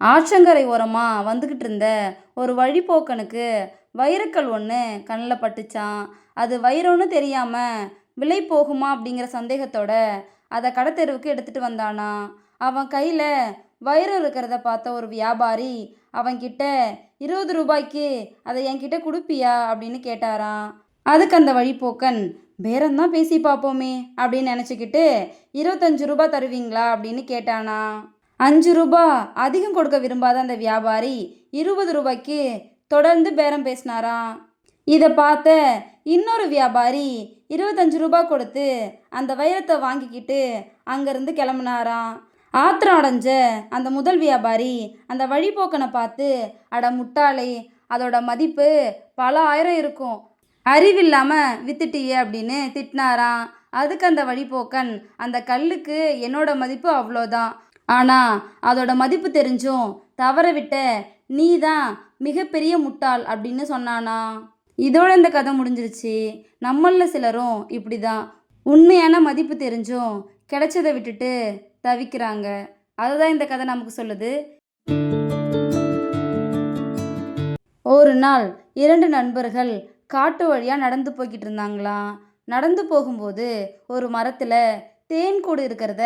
ஆற்றங்கரை ஓரமாக வந்துக்கிட்டு இருந்த ஒரு வழிப்போக்கனுக்கு வைரக்கல் ஒன்று கண்ணில் பட்டுச்சான் அது வைரம்னு தெரியாமல் விலை போகுமா அப்படிங்கிற சந்தேகத்தோட அதை கடத்தெருவுக்கு எடுத்துகிட்டு வந்தானா. அவன் கையில் வைரம் இருக்கிறத பார்த்த ஒரு வியாபாரி அவன்கிட்ட இருபது ரூபாய்க்கு அதை என்கிட்ட கொடுப்பியா? அப்படின்னு கேட்டாராம். அதுக்கு அந்த வழிப்போக்கன் பேரம்தான் பேசி பார்ப்போமே அப்படின்னு நினச்சிக்கிட்டு இருபத்தஞ்சு ரூபா தருவீங்களா? அப்படின்னு கேட்டானா. அஞ்சு ரூபா அதிகம் கொடுக்க விரும்பாத அந்த வியாபாரி இருபது ரூபாய்க்கு தொடர்ந்து பேரம் பேசினாராம் இதை பார்த்த இன்னொரு வியாபாரி இருபத்தஞ்சு ரூபா கொடுத்து அந்த வைரத்தை வாங்கிக்கிட்டு அங்கேருந்து கிளம்புனாராம் ஆத்திரம் அடைஞ்ச அந்த முதல் வியாபாரி அந்த வழிபோக்கனை பார்த்து அட முட்டாளே அதோட மதிப்பு பல ஆயிரம் இருக்கும். அறிவில்லாமல் வித்துட்டியே அப்படின்னு திட்டினாராம். அதுக்கு அந்த வழிபோக்கன் அந்த கல்லுக்கு என்னோட மதிப்பு அவ்வளோதான். ஆனால் அதோட மதிப்பு தெரிஞ்சும் தவற விட்ட நீ தான் மிகப்பெரிய முட்டாள் அப்படின்னு சொன்னானா. இதோட இந்த கதை முடிஞ்சிருச்சு. நம்மளில் சிலரும் இப்படி தான் உண்மையான மதிப்பு தெரிஞ்சும் கிடைச்சதை விட்டுட்டு தவிக்கிறாங்க. அதுதான் இந்த கதை நமக்கு சொல்லுது. ஒரு நாள் இரண்டு நண்பர்கள் காட்டு வழியாக நடந்து போய்கிட்டு இருந்தாங்களாம் நடந்து போகும்போது ஒரு மரத்தில் தேன் கூடு இருக்கிறத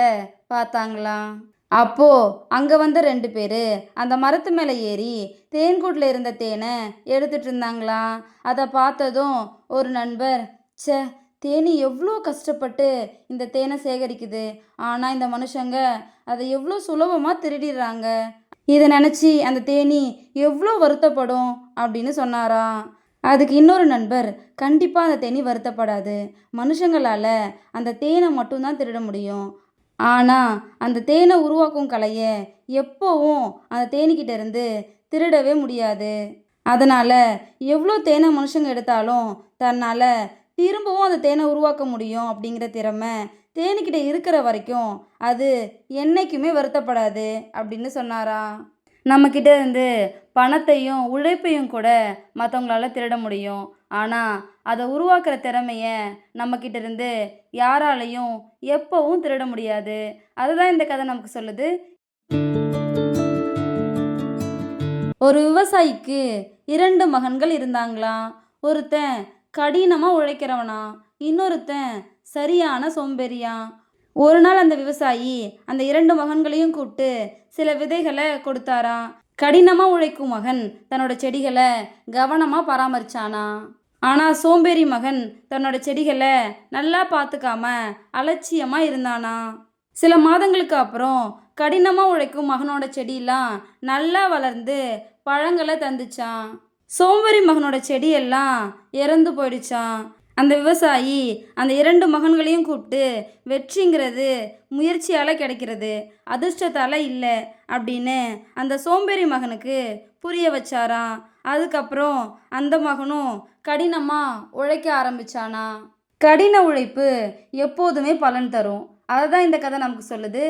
பார்த்தாங்களாம் அப்போ அங்கே வந்த ரெண்டு பேர் அந்த மரத்து மேலே ஏறி தேன்கூட்டில் இருந்த தேனை எடுத்துட்டு இருந்தாங்களாம் அதை பார்த்ததும் ஒரு நண்பர் சே தேனி எவ்வளோ கஷ்டப்பட்டு இந்த தேனை சேகரிக்குது. ஆனால் இந்த மனுஷங்க அதை எவ்வளோ சுலபமாக திருடிடுறாங்க. இதை நினச்சி அந்த தேனி எவ்வளோ வருத்தப்படும்? அப்படின்னு சொன்னாராம். அதுக்கு இன்னொரு நண்பர் கண்டிப்பாக அந்த தேனி வருத்தப்படாது. மனுஷங்களால் அந்த தேனை மட்டும்தான் திருட முடியும். ஆனால் அந்த தேனை உருவாக்கும் கலையை எப்போவும் அந்த தேனிக்கிட்ட இருந்து திருடவே முடியாது. அதனால் எவ்வளோ தேனை மனுஷங்க எடுத்தாலும் தன்னால் திரும்பவும் அந்த தேனை உருவாக்க முடியும் அப்படிங்கிற திறமை தேனிக்கிட்ட இருக்கிற வரைக்கும் அது என்றைக்குமே வருத்தப்படாது அப்படின்னு சொன்னாரா? நம்மக்கிட்ட இருந்து பணத்தையும் உழைப்பையும் கூட மற்றவங்களால திருட முடியும். ஆனால் அதை உருவாக்குற திறமைய நம்மக்கிட்ட இருந்து யாராலையும் எப்போவும் திருட முடியாது. அதுதான் இந்த கதை நமக்கு சொல்லுது. ஒரு விவசாயிக்கு இரண்டு மகன்கள் இருந்தாங்களாம். ஒருத்தன் கடினமாக உழைக்கிறவனா இன்னொருத்தன் சரியான சோம்பேறியான் ஒரு நாள் அந்த விவசாயி அந்த இரண்டு மகன்களையும் கூப்பிட்டு சில விதைகளை கொடுத்தாராம் கடினமாக உழைக்கும் மகன் தன்னோட செடிகளை கவனமாக பராமரிச்சானா? ஆனால் சோம்பேறி மகன் தன்னோட செடிகளை நல்லா பார்த்துக்காம அலட்சியமாக இருந்தானா? சில மாதங்களுக்கு அப்புறம் கடினமாக உழைக்கும் மகனோட செடியெல்லாம் நல்லா வளர்ந்து பழங்களை தந்துச்சான். சோம்பேறி மகனோட செடியெல்லாம் இறந்து போயிடுச்சான். அந்த விவசாயி அந்த இரண்டு மகன்களையும் கூப்பிட்டு வெற்றிங்கிறது முயற்சியால் கிடைக்கிறது அதிர்ஷ்டத்தால் இல்லை அப்படின்னு அந்த சோம்பேறி மகனுக்கு புரிய வச்சாராம். அதுக்கப்புறம் அந்த மகனும் கடினமாக உழைக்க ஆரம்பிச்சானா? கடின உழைப்பு எப்போதுமே பலன் தரும். அதை தான் இந்த கதை நமக்கு சொல்லுது.